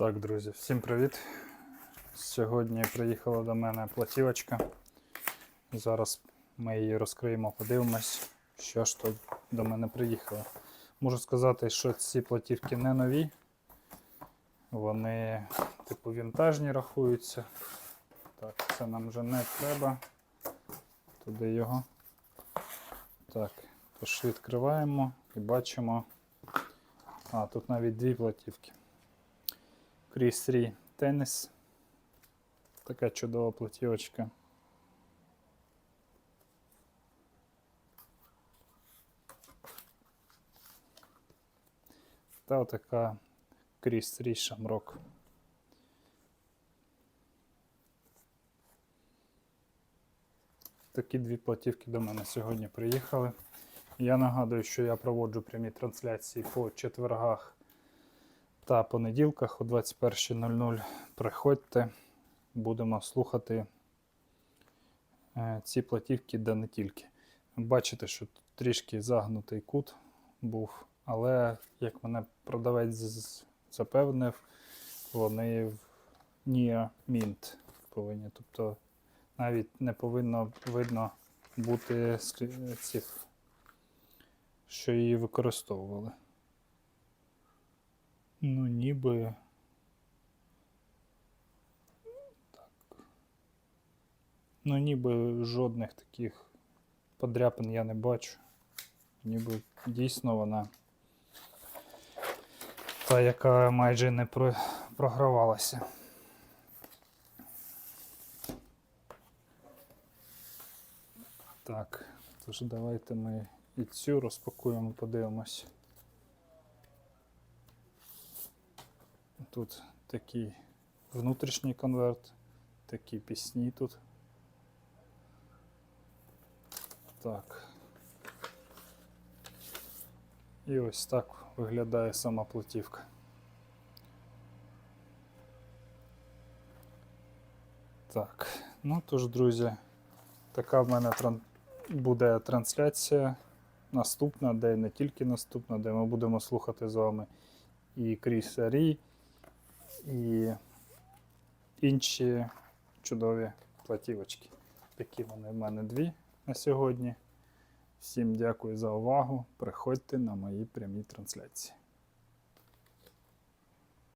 Так, друзі, всім привіт. Сьогодні приїхала до мене платівочка. Зараз ми її розкриємо, подивимось, що ж тут до мене приїхало. Можу сказати, що ці платівки не нові. Вони, типу, вінтажні рахуються. Так, це нам вже не треба. Туди його. Так, тож відкриваємо і бачимо. А, тут навіть дві платівки. Кріс 3 теніс. Така чудова платівочка. Та отака Кріс 3 Shamrock. Такі дві платівки до мене сьогодні приїхали. Я нагадую, що я проводжу прямі трансляції по четвергах та понеділках о 21.00. Приходьте, будемо слухати е, ці платівки, да не тільки. Бачите, що тут трішки загнутий кут був, але як мене продавець запевнив, вони в Near Mint повинні. Тобто навіть не повинно видно бути цих, що її використовували. Ніби. Так. Ну, ніби жодних таких подряпин я не бачу. Ніби дійсно вона та, яка майже не про... програвалася. Так, тож давайте ми і цю розпакуємо, подивимось. Тут такий внутрішній конверт, такі пісні тут. Так. І ось так виглядає сама платівка. Так, ну тож, друзі, така в мене тран... буде трансляція наступна, де не тільки наступна, де ми будемо слухати з вами і Кріса Рі, і інші чудові платівочки. Такі вони в мене дві на сьогодні. Всім дякую за увагу. Приходьте на мої прямі трансляції.